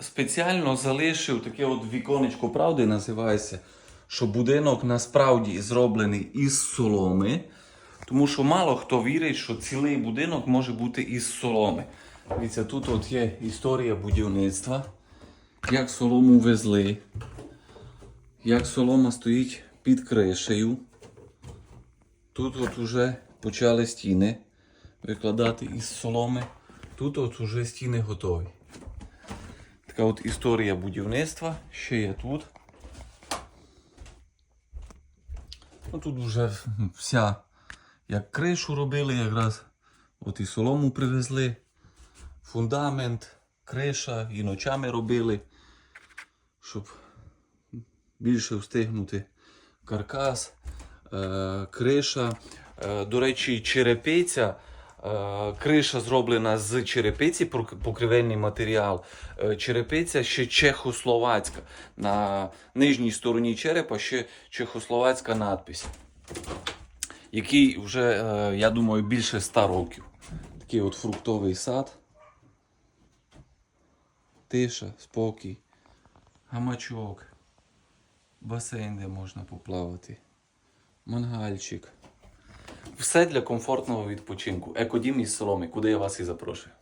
спеціально залишив таке от віконечко правди, називається, що будинок насправді зроблений із соломи. Тому що мало хто вірить, що цілий будинок може бути із соломи. Дивіться, тут от є історія будівництва, як солому везли, як солома стоїть під кришею. Тут от уже почали стіни викладати із соломи. Тут от уже стіни готові. Така от історія будівництва. Ще є тут. Ну, тут вже вся, як кришу робили, якраз от і солому привезли, фундамент, криша, і ночами робили, щоб більше встигнути каркас, е, криша. Е, до речі, черепиця. Е, Криша зроблена з черепиці, покривельний матеріал. Е, Черепиця ще чехословацька. На нижній стороні черепа ще чехословацька надпись, який вже, е, я думаю, більше ста років. Такий от фруктовий сад. Тиша, спокій, гамачок, басейн, де можна поплавати, мангальчик. Все для комфортного відпочинку. Екодім із соломи, куди я вас і запрошую.